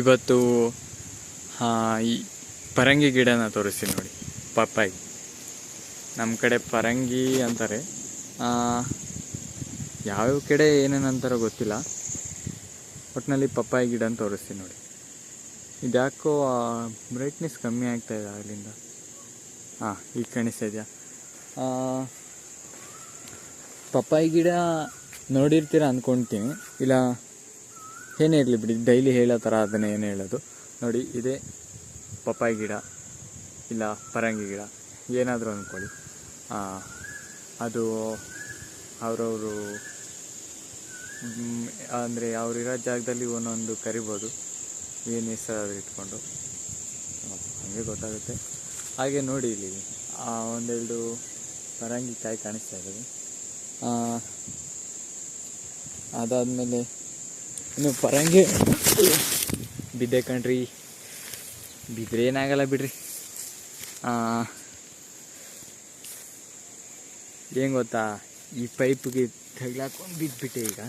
ಇವತ್ತು ಈ ಪರಂಗಿ ಗಿಡನ ತೋರಿಸ್ತೀನಿ ನೋಡಿ, ಪಪ್ಪಾಯಿ. ನಮ್ಮ ಕಡೆ ಪರಂಗಿ ಅಂತಾರೆ. ಯಾವ್ಯಾವ ಕಡೆ ಏನೇನು ಅಂತಾರೋ ಗೊತ್ತಿಲ್ಲ. ಒಟ್ಟಿನಲ್ಲಿ ಪಪ್ಪಾಯಿ ಗಿಡ ಅಂತ ತೋರಿಸ್ತೀನಿ ನೋಡಿ. ಇದ್ಯಾಕೋ ಬ್ರೈಟ್ನೆಸ್ ಕಮ್ಮಿ ಆಗ್ತಾ ಇದೆ ಅಲ್ಲಿಂದ. ಹಾಂ ಈಗ ಕಾಣಿಸ್ತಾ ಇದೆಯಾ? ಪಪ್ಪಾಯಿ ಗಿಡ ನೋಡಿರ್ತೀರ ಅಂದ್ಕೊಳ್ತೀನಿ ಇಲ್ಲ ಏನೇ ಇರಲಿ ಬಿಡಿ, ಡೈಲಿ ಹೇಳೋ ಥರ ಅದನ್ನೇ ಏನು ಹೇಳೋದು. ನೋಡಿ, ಇದೇ ಪಪ್ಪಾಯಿ ಗಿಡ, ಇಲ್ಲ ಪರಂಗಿ ಗಿಡ, ಏನಾದರೂ ಅಂದ್ಕೊಳ್ಳಿ. ಅದು ಅವರವರು ಅಂದರೆ ಅವ್ರಿರೋ ಜಾಗದಲ್ಲಿ ಒಂದೊಂದು ಕರಿಬೋದು. ಏನು ಹೆಸರಾದ್ರೂ ಇಟ್ಕೊಂಡು. ಹಾಗೆ ಗೊತ್ತಾಗುತ್ತೆ. ಹಾಗೆ ನೋಡಿ ಇಲ್ಲಿ ಒಂದೆರಡು ಪರಂಗಿ ಕಾಯಿ ಕಾಣಿಸ್ತಾ ಇದ್ದಾವೆ ಅದಾದಮೇಲೆ ಇನ್ನು ಪರಂಗಿ. ಬಿದ್ದೆ ಕಣ್ರಿ. ಬಿದ್ದರೆ ಏನಾಗಲ್ಲ ಬಿಡ್ರಿ. ಏನು ಗೊತ್ತಾ? ಈ ಪೈಪ್ಗೆ ತಗ್ಲಾಕೊಂಡು ಬಿದ್ದುಬಿಟ್ಟೆ ಈಗ.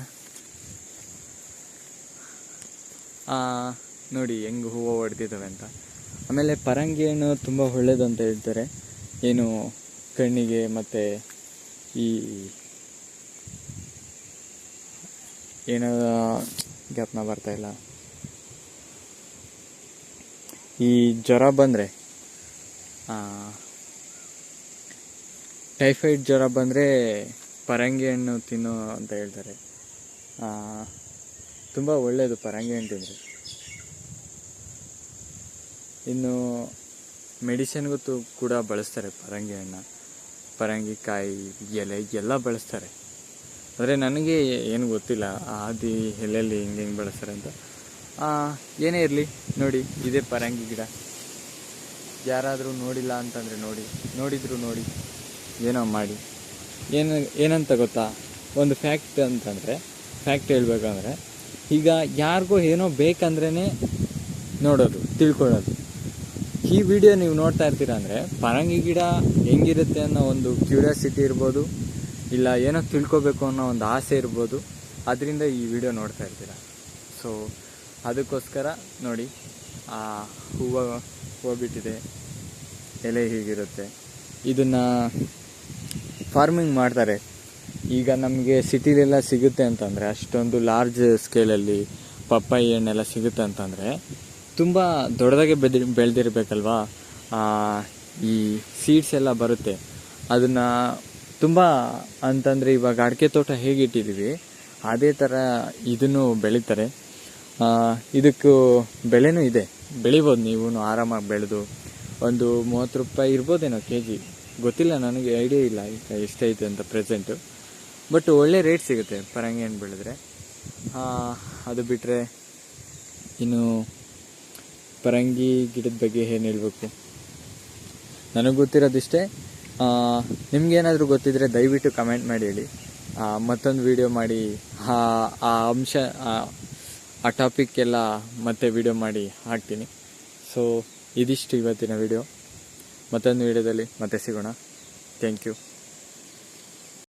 ನೋಡಿ ಹೆಂಗೆ ಹೂವು ಹೊಡೆದಿದ್ದಾವೆ ಅಂತ. ಆಮೇಲೆ ಪರಂಗಿ ಹಣ್ಣು ತುಂಬ ಒಳ್ಳೇದು ಅಂತ ಹೇಳ್ತಾರೆ. ಏನು ಕಣ್ಣಿಗೆ ಮತ್ತು ಈ, ಏನೋ ಜ್ಞಾಪನ ಬರ್ತಾ ಇಲ್ಲ. ಈ ಜ್ವರ ಬಂದರೆ ಟೈಫಾಯ್ಡ್ ಜ್ವರ ಬಂದರೆ ಪರಂಗಿ ಹಣ್ಣು ತಿನ್ನು ಅಂತ ಹೇಳ್ತಾರೆ. ತುಂಬ ಒಳ್ಳೆಯದು ಪರಂಗಿ ಹಣ್ಣು ತಿಂದರೆ. ಇನ್ನು ಮೆಡಿಸಿನ್ಗೂ ಕೂಡ ಬಳಸ್ತಾರೆ ಪರಂಗಿ ಹಣ್ಣು. ಪರಂಗಿ ಕಾಯಿ ಎಲೆ ಎಲ್ಲ ಬಳಸ್ತಾರೆ. ಆದರೆ ನನಗೆ ಏನು ಗೊತ್ತಿಲ್ಲ ಆದಿ ಎಲ್ಲೆಲ್ಲಿ ಹಿಂಗೆ ಹೆಂಗೆ ಬಳಸ್ತಾರೆ ಅಂತ. ಏನೇ ಇರಲಿ, ನೋಡಿ, ಇದೇ ಪರಂಗಿ ಗಿಡ. ಯಾರಾದರೂ ನೋಡಿಲ್ಲ ಅಂತಂದರೆ ನೋಡಿ, ನೋಡಿದ್ರು ನೋಡಿ, ಏನೋ ಮಾಡಿ. ಏನು, ಏನಂತ ಗೊತ್ತಾ? ಒಂದು ಫ್ಯಾಕ್ಟ್ ಅಂತಂದರೆ ಫ್ಯಾಕ್ಟ್ ಹೇಳ್ಬೇಕಂದ್ರೆ, ಈಗ ಯಾರಿಗೂ ಏನೋ ಬೇಕಂದ್ರೇ ನೋಡೋದು, ತಿಳ್ಕೊಳ್ಳೋದು. ಈ ವಿಡಿಯೋ ನೀವು ನೋಡ್ತಾ ಇರ್ತೀರ ಅಂದರೆ, ಪರಂಗಿ ಗಿಡ ಹೆಂಗಿರುತ್ತೆ ಅನ್ನೋ ಒಂದು ಕ್ಯೂರಿಯಾಸಿಟಿ ಇರ್ಬೋದು ಇಲ್ಲ, ಏನೋ ತಿಳ್ಕೊಬೇಕು ಅನ್ನೋ ಒಂದು ಆಸೆ ಇರ್ಬೋದು. ಅದರಿಂದ ಈ ವಿಡಿಯೋ ನೋಡ್ತಾ ಇರ್ತೀರ? ಸೊ ಅದಕ್ಕೋಸ್ಕರ ನೋಡಿ, ಆ ಹೂವು ಹೂವು ಬಿಟ್ಟಿದೆ ಎಲೆ ಹೀಗಿರುತ್ತೆ. ಇದನ್ನು ಫಾರ್ಮಿಂಗ್ ಮಾಡ್ತಾರೆ. ಈಗ ನಮಗೆ ಸಿಟಿಲೆಲ್ಲ ಸಿಗುತ್ತೆ ಅಂತಂದರೆ, ಅಷ್ಟೊಂದು ಲಾರ್ಜ್ ಸ್ಕೇಲಲ್ಲಿ ಪಪ್ಪಾಯಿ ಹಣ್ಣೆಲ್ಲ ಸಿಗುತ್ತೆ ಅಂತಂದರೆ, ತುಂಬ ದೊಡ್ಡದಾಗೆ ಬೆದ್, ಬೆಳೆದಿರಬೇಕಲ್ವಾ? ಈ ಸೀಡ್ಸ್ ಎಲ್ಲ ಬರುತ್ತೆ. ಅದನ್ನು ತುಂಬ ಅಂತಂದರೆ ಇವಾಗ ಅಡಿಕೆ ತೋಟ ಹೇಗೆ ಇಟ್ಟಿದ್ದೀವಿ, ಅದೇ ಥರ ಇದನ್ನು ಬೆಳೀತಾರೆ. ಇದಕ್ಕೂ ಬೆಳೆನೂ ಇದೆ. ಬೆಳಿಬೋದು ನೀವು, ಆರಾಮಾಗಿ ಬೆಳೆದು. ಒಂದು ಮೂವತ್ತು ರೂಪಾಯಿ ಇರ್ಬೋದೇನೋ ಕೆ ಜಿ ಗೊತ್ತಿಲ್ಲ, ನನಗೆ ಐಡಿಯಾ ಇಲ್ಲ, ಈಗ ಎಷ್ಟೈತೆ ಅಂತ ಪ್ರೆಸೆಂಟು ಬಟ್ ಒಳ್ಳೆ ರೇಟ್ ಸಿಗುತ್ತೆ ಪರಂಗಿ ಹಣ್ಣು ಬೆಳೆದ್ರೆ ಅದು ಬಿಟ್ಟರೆ ಇನ್ನು ಪರಂಗಿ ಗಿಡದ ಬಗ್ಗೆ ಏನು ಹೇಳಬೇಕು? ನನಗೆ ಗೊತ್ತಿರೋದಿಷ್ಟೇ ನಿಮ್ಗೇನಾದರೂ ಗೊತ್ತಿದ್ದರೆ ದಯವಿಟ್ಟು ಕಮೆಂಟ್ ಮಾಡಿ ಹೇಳಿ. ಮತ್ತೊಂದು ವಿಡಿಯೋ ಮಾಡಿ. ಆ ಆ ಅಂಶ ಆ, ಆ ಟಾಪಿಕ್ ಎಲ್ಲ ಮತ್ತೆ ವಿಡಿಯೋ ಮಾಡಿ ಹಾಕ್ತೀನಿ. ಸೊ ಇದಿಷ್ಟು ಇವತ್ತಿನ ವಿಡಿಯೋ ಮತ್ತೊಂದು ವಿಡಿಯೋದಲ್ಲಿ ಮತ್ತೆ ಸಿಗೋಣ. Thank you